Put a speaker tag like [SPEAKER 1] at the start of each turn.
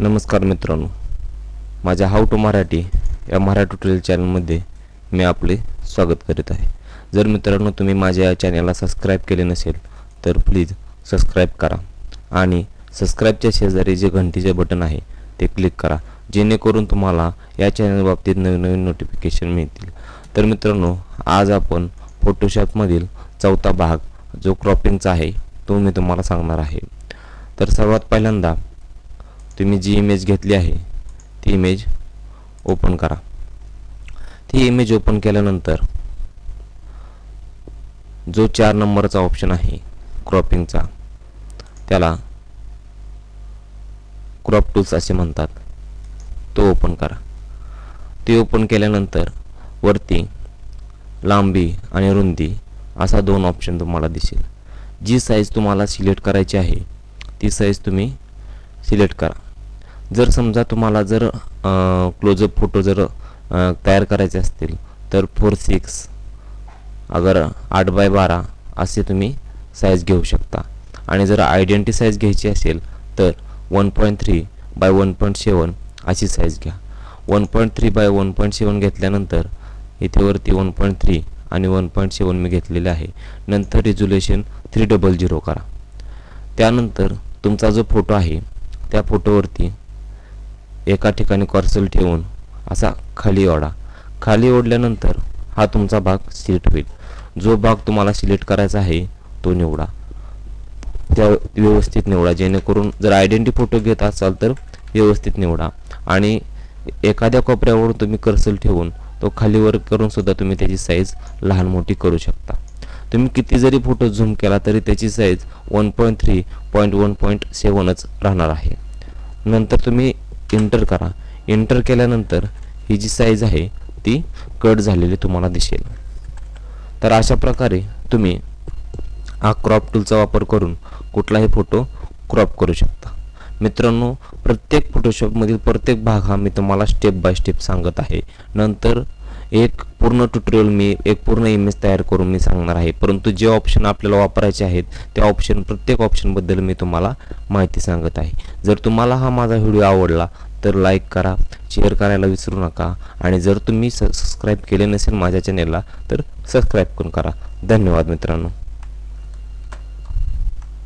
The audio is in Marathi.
[SPEAKER 1] नमस्कार मित्रांनो. माझ्या हाऊ टू मराठी या मराठी ट्युटोरियल चॅनलमध्ये मी आपले स्वागत करीत आहे. जर मित्रांनो तुम्ही माझ्या या चॅनलला सबस्क्राईब केले नसेल तर प्लीज सबस्क्राईब करा आणि सबस्क्राईबच्या शेजारी जे घंटीचे बटन आहे ते क्लिक करा. जेणेकरून तुम्हाला या चॅनल बाबतीत नवीन नवीन नोटिफिकेशन मिळतील. तर मित्रांनो आज आपण फोटोशॉपमधील चौथा भाग जो क्रॉपिंगचा आहे तो मी तुम्हाला सांगणार आहे. तर सर्वात पहिल्यांदा तुम्ही जी इमेज घेतली आहे ती इमेज ओपन करा. ती इमेज ओपन केल्यानंतर जो चार नंबरचा ऑप्शन आहे क्रॉपिंगचा त्याला क्रॉप टूल्स असे म्हणतात. तो ओपन करा. ते ओपन केल्यानंतर वरती लांबी आणि रुंदी असा दोन ऑप्शन तुम्हाला दिसेल. जी साईज तुम्हाला सिलेक्ट करायची आहे ती साईज तुम्ही सिलेक्ट करा. जर समजा तुम्हाला जर क्लोजअप फोटो जर तयार करायचे असतील तर फोर सिक्स अगर आठ बाय बारा असे तुम्ही साईज घेऊ शकता. आणि जर आयडेंटी साईज घ्यायची असेल तर one point three by one point seven अशी साईज घ्या. One point three by one point seven घेतल्यानंतर इथेवरती वन पॉईंट थ्री आणि वन पॉईंट सेवन मी घेतलेले आहे. नंतर रिझोल्युशन थ्री डबल झिरो करा. त्यानंतर तुमचा जो फोटो आहे त्या फोटोवरती एका ठिकाणी कॉर्सल ठेवून असा खाली ओढा. खाली ओढल्यानंतर हा तुमचा भाग सिलेक्ट होईल. जो भाग तुम्हाला सिलेक्ट करायचा आहे तो निवडा. त्या व्यवस्थित निवडा. जेणेकरून जर आयडेंटी फोटो घेत असाल तर व्यवस्थित निवडा. आणि एखाद्या कोपऱ्यावरून तुम्ही कर्सल ठेवून तो खालीवर करून सुद्धा तुम्ही त्याची साईज लहान मोठी करू शकता. तुम्ही किती जरी फोटो झूम केला तरी त्याची size one point three point one point सेवनच राहणार आहे. नंतर तुम्ही इंटर करा. इंटर केल्यानंतर ही जी साईज आहे ती कट झालेली तुम्हाला दिसेल. तर अशा प्रकारे तुम्ही हा क्रॉप टूलचा वापर करून कुठलाही फोटो क्रॉप करू शकता. मित्रांनो प्रत्येक फोटोशॉपमधील प्रत्येक भाग हा मी तुम्हाला स्टेप बाय स्टेप सांगत आहे. नंतर एक पूर्ण ट्युटोरियल मी एक पूर्ण इमेज तयार करून मी सांगणार आहे. परंतु जे ऑप्शन आपल्याला वापरायचे आहेत त्या ऑप्शन प्रत्येक ऑप्शनबद्दल मी तुम्हाला माहिती सांगत आहे. जर तुम्हाला हा माझा व्हिडिओ आवडला तर लाईक करा शेअर करायला विसरू नका. आणि जर तुम्ही सबस्क्राईब केले नसेल माझ्या चॅनेलला तर सबस्क्राईब पण करा. धन्यवाद मित्रांनो.